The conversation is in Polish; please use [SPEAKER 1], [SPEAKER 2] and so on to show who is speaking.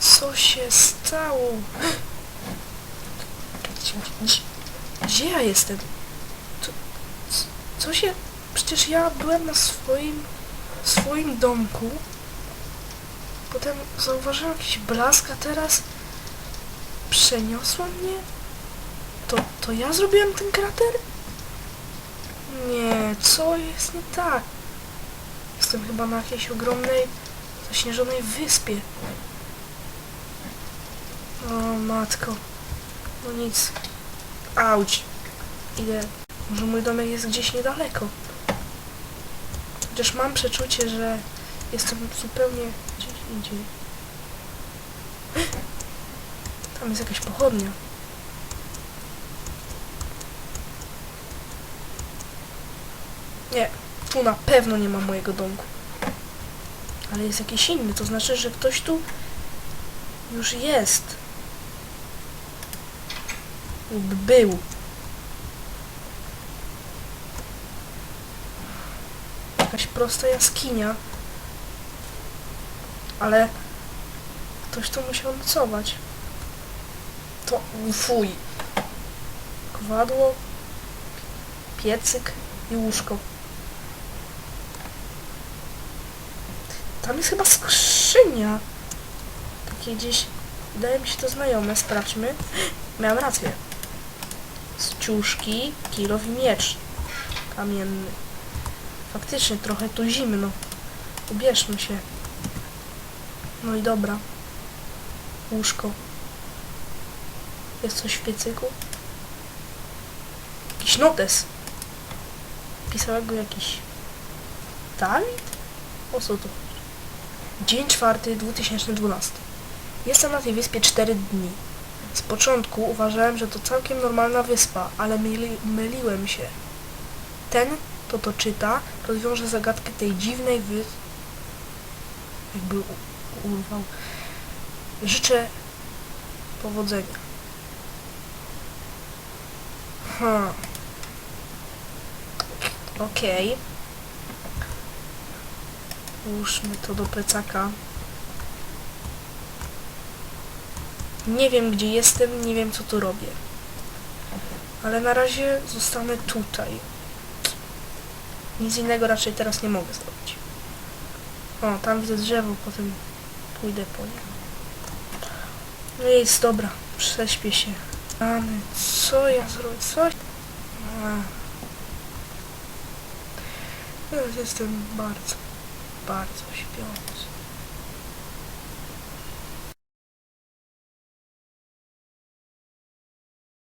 [SPEAKER 1] Co się stało? Gdzie, gdzie ja jestem? Co, co się... Przecież ja byłem na swoim... swoim domku. Potem zauważyłem jakiś blask, a teraz... Przeniosło mnie? To, to ja zrobiłem ten krater? Nie, co jest nie tak? Jestem chyba na jakiejś ogromnej, zaśnieżonej wyspie. O matko. No nic. Auć. Idę. Może mój domek jest gdzieś niedaleko. Chociaż mam przeczucie, że jestem zupełnie gdzieś indziej. Tam jest jakaś pochodnia. Nie, tu na pewno nie ma mojego domku. Ale jest jakiś inny, to znaczy, że ktoś tu już jest. Lub był. Jakaś prosta jaskinia. Ale ktoś tu musiał nocować. To fuj. Kowadło, piecyk i łóżko. Tam jest chyba skrzynia. Takie gdzieś... Wydaje mi się to znajome. Sprawdźmy. Miałem rację. Ciuszki, kilow i miecz kamienny. Faktycznie trochę tu zimno. Ubierzmy się. No i dobra. Łóżko. Jest coś w piecyku? Jakiś notes. Pisał go jakiś... Dawid? O co tu? Dzień czwarty, 2012. Jestem na tej wyspie 4 dni. Z początku uważałem, że to całkiem normalna wyspa, ale myli, myliłem się. Ten, kto to czyta, rozwiąże zagadkę tej dziwnej wy... Jakby urwał. Życzę powodzenia. Ha. Okej. Włóżmy to do plecaka. Nie wiem gdzie jestem, nie wiem co tu robię. Ale na razie zostanę tutaj. Nic innego raczej teraz nie mogę zrobić. O, tam widzę drzewo, potem pójdę po nie. No jest dobra, prześpię się. Rany, co ja zrobię? Co? A. Jestem bardzo, bardzo śpiący.